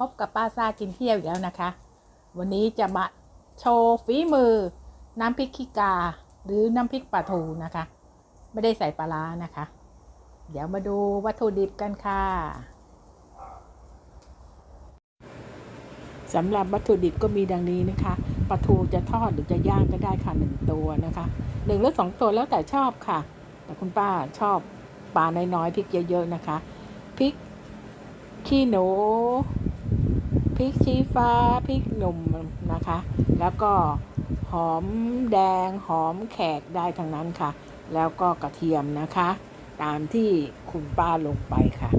พบกับป้าซากินเที่ยวอีกแล้วนะคะ วันนี้จะมาโชว์ฝีมือ น้ำพริกขี้กา หรือน้ำพริกปลาทูนะคะ ไม่ได้ใส่ปลาร้านะคะ เดี๋ยวมาดูวัตถุดิบกันค่ะสำหรับวัตถุดิบก็มีดังนี้นะคะปลาทูจะทอดหรือจะย่างก็ได้ค่ะหนึ่งตัวนะคะหนึ่งหรือสองตัวแล้วแต่ชอบค่ะ แต่คุณป้าชอบปลาน้อยๆพริกเยอะๆนะคะพริกขี้หนู พริกชี้ฟ้าพริกหนุ่มนะคะ แล้วก็หอมแดงหอมแขกได้ทั้งนั้นค่ะ แล้วก็กระเทียมนะคะ ตามที่คุณป้าลงไปค่ะ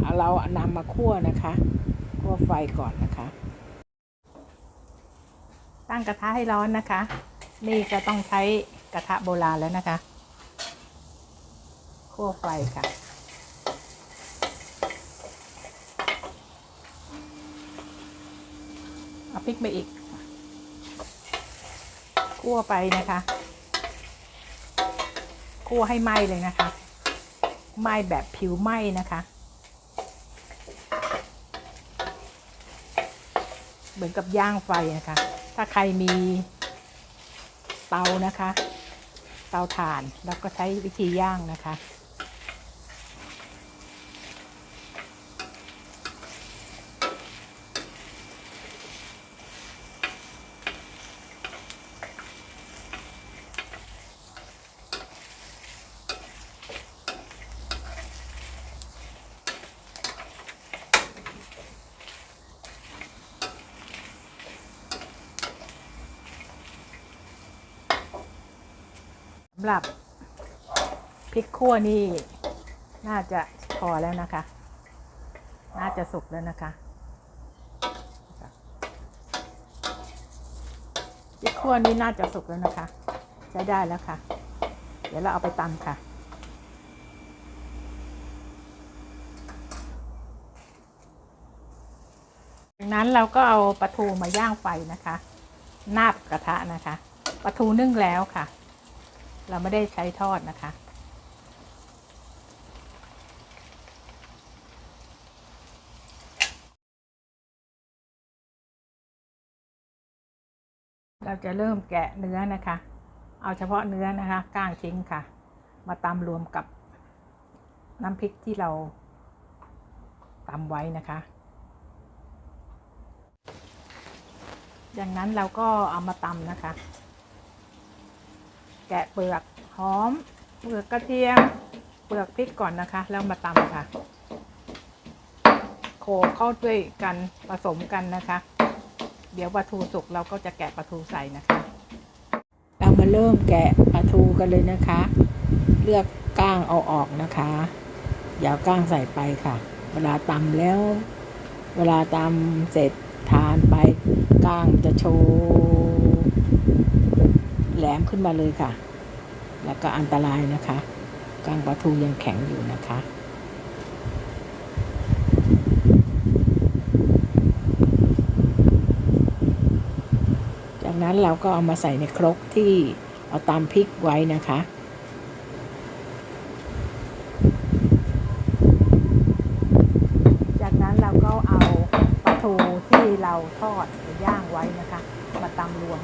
เเรานำมาคั่วนะคะคั่วไฟก่อนนะคะ ตั้งกระทะให้ร้อนนะคะ นี่ก็ต้องใช้กระทะโบราณแล้วนะคะคั่วไฟค่ะ เอาพริกไปอีกคั่วไปนะคะคั่วให้ไหม้เลยนะคะไหม้แบบผิวไหม้นะคะ เหมือนกับย่างไฟนะคะ ถ้าใครมีเตานะคะ เตาถ่านแล้วก็ใช้วิธีย่างนะคะ หรับพริกขั่วนี่ น่าจะพอแล้วนะคะ น่าจะสุกแล้วนะคะพริกขั่วนี่น่าจะสุกแล้วนะคะ ใช้ได้แล้วค่ะ เดี๋ยวเราเอาไปตำค่ะจากนั้นเราก็เอาปลาทูมาย่างไฟนะคะ นาบกระทะนะคะปลาทูนึ่งแล้วค่ะ เราไม่ได้ใช้ทอดนะคะ เราจะเริ่มแกะเนื้อนะคะ เอาเฉพาะเนื้อนะคะก้างทิ้งค่ะ มาตำรวมกับน้ำพริกที่เราตำไว้นะคะอย่างนั้นเราก็เอามาตำนะคะ แกะเปลือกหอม เปลือกกระเทียม เปลือกพริกก่อนนะคะ แล้วมาตำค่ะ โขลกเข้าด้วยกันผสมกันนะคะ เดี๋ยวปลาทูสุกเราก็จะแกะปลาทูใส่นะคะ เรามาเริ่มแกะปลาทูกันเลยนะคะ เลือกก้างเอาออกนะคะอย่าก้างใส่ไปค่ะ เวลาตำแล้ว เวลาตำเสร็จทานไปก้างจะโชว์ หลมขึ้นมาเลยค่ะ แล้วก็อันตรายนะคะกางปลาทูยังแข็งอยู่นะคะจากนั้นเราก็เอามาใส่ในครกที่เอาตามพริกไว้นะคะ จากนั้นเราก็เอาปลาทูที่เราทอดหรือย่างไว้นะคะ มาตำรวม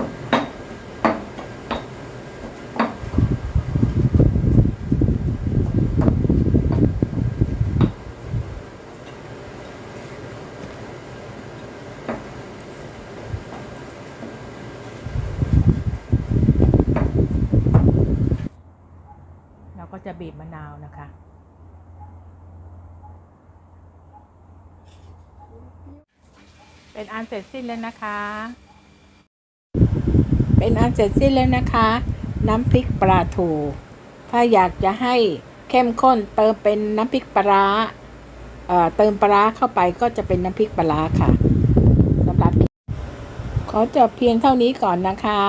เราก็จะ บีบมะนาวนะคะ เป็นอันเสร็จสิ้นแล้วนะคะ เป็นอันเสร็จสิ้นแล้วนะคะ น้ำพริกปลาทูถ้าอยากจะให้เข้มข้นเติมเป็นน้ำพริกปลาเเติมปลาเข้าไปก็จะเป็นน้ำพริกปลาร้าค่ะสำหรับขอจบเพียงเท่านี้ก่อนนะคะ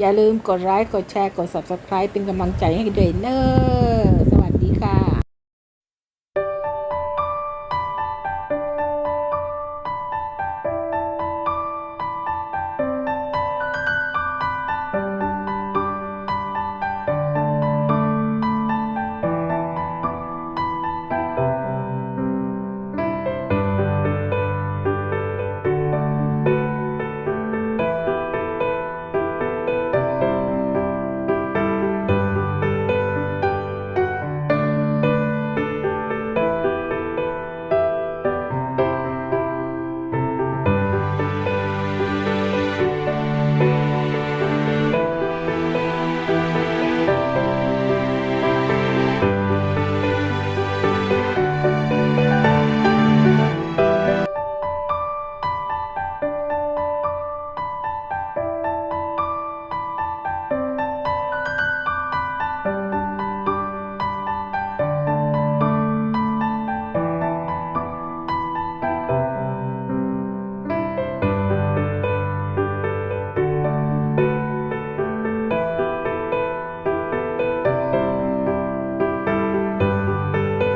อย่าลืมกดไลค์กดแชร์กด subscribe เป็นกำลังใจให้ด้วยเนอะสวัสดีค่ะ